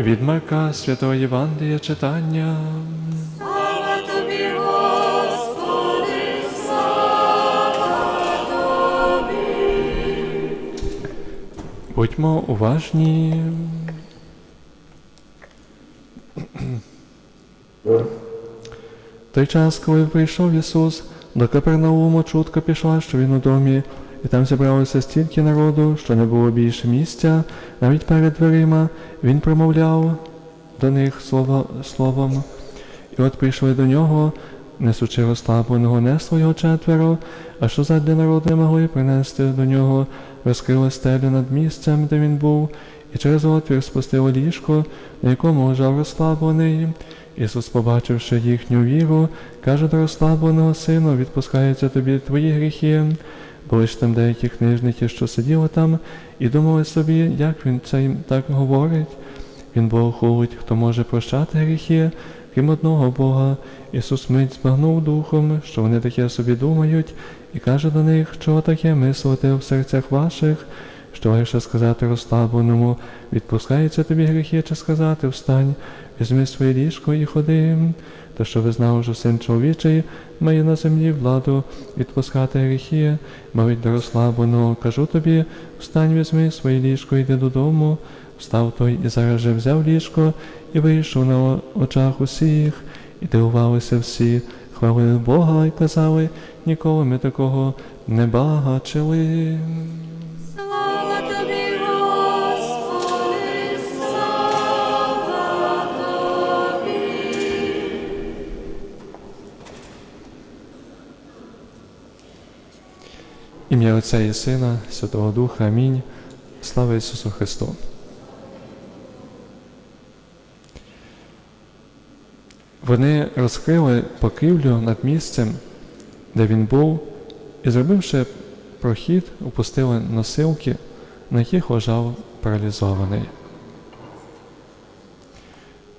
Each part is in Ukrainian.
Від Марка Святого Євангелія читання. Слава тобі, Господи, слава тобі. Будьмо уважні. Той час, коли прийшов Ісус, до Капернауму чутка пішла, що він у домі, і там зібралося стільки народу, що не було більше місця, навіть перед дверима він промовляв до них слово, словом. І от прийшли до нього, несучи розслабленого не свого четверо, а що задля народу не могли принести до нього, розкрили стелю над місцем, де він був, і через отвір спустили ліжко, на якому лежав розслаблений. Ісус, побачивши їхню віру, каже до розслабленого сину, відпускаються тобі твої гріхи. Були ж там деякі книжники, що сиділи там, і думали собі, як він це їм так говорить. Він Бог хулить, хто може прощати гріхи, крім одного Бога. Ісус мить збагнув духом, що вони таке собі думають, і каже до них, чого таке мислити в серцях ваших, що лише сказати розслабленому, відпускаються тобі гріхи, чи сказати встань, візьми своє ліжко і ходи. Та що ви знали, що син чоловічий має на землі владу відпускати гріхи, мовить до розслабленого, кажу тобі, встань, візьми своє ліжко, йди додому. Встав той і зараз же взяв ліжко і вийшов на очах усіх, і дивувалися всі, хвалили Бога і казали, ніколи ми такого не бачили. Ім'я Отця і Сина, Святого Духа, Амінь. Слава Ісусу Христу. Вони розкрили покрівлю над місцем, де він був, і, зробивши прохід, опустили носилки, на яких лежав паралізований.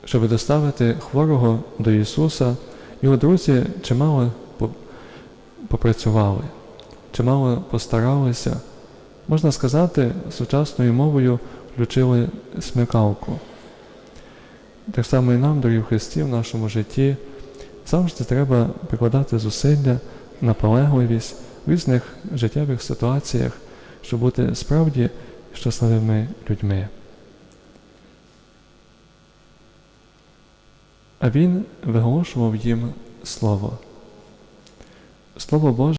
Щоб доставити хворого до Ісуса, його друзі чимало попрацювали, чимало постаралися. Можна сказати, сучасною мовою включили смикалку. Так само і нам, дорогі Христі, в нашому житті завжди треба прикладати зусилля, наполегливість в різних життєвих ситуаціях, щоб бути справді щасливими людьми. А він виголошував їм Слово. Слово Боже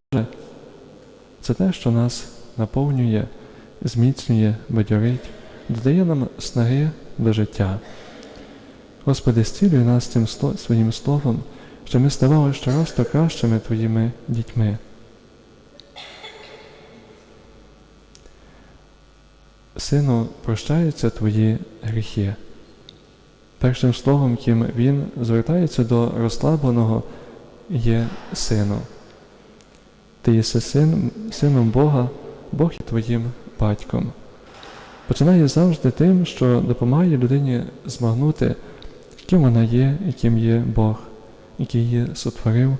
це те, що нас наповнює, зміцнює, бадьорить, додає нам снаги до життя. Господи, зцілюй нас цим своїм словом, що ми ставали щораз то кращими Твоїми дітьми. Сину, прощаються Твої гріхи. Першим словом, ким він звертається до розслабленого, є сину. Ти єси син, сином Бога, Бог є твоїм батьком. Починає завжди тим, що допомагає людині змагнути, ким вона є і ким є Бог, який її сотворив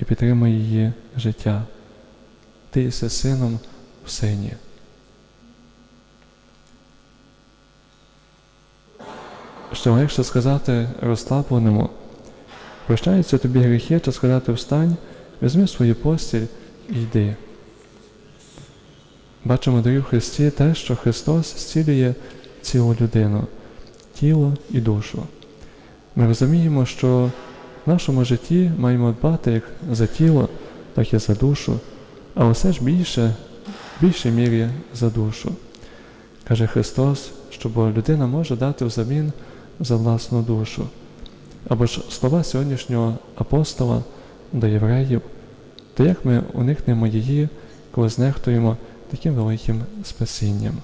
і підтримує її життя. Ти єси сином в сині. Ще легше сказати розслабленому, прощаються тобі гріхи, чи сказати встань, візьми свою постіль йди. Бачимо дорі в Христі те, що Христос зцілює цілу людину, тіло і душу. Ми розуміємо, що в нашому житті маємо дбати як за тіло, так і за душу, а все ж більше, в більшій мірі за душу. Каже Христос, що бо людина може дати взамін за власну душу. Або ж слова сьогоднішнього апостола до євреїв, то як ми уникнемо її, коли знехтуємо таким великим спасінням.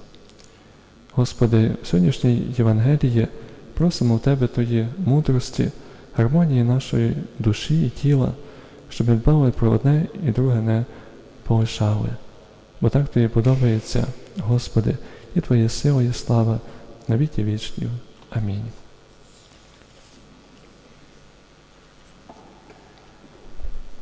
Господи, в сьогоднішній Євангелії просимо в Тебе тої мудрості, гармонії нашої душі і тіла, щоб ми дбали про одне і друге не полишали. Бо так Тобі подобається, Господи, і Твоя сила і слава на віки вічні. Амінь.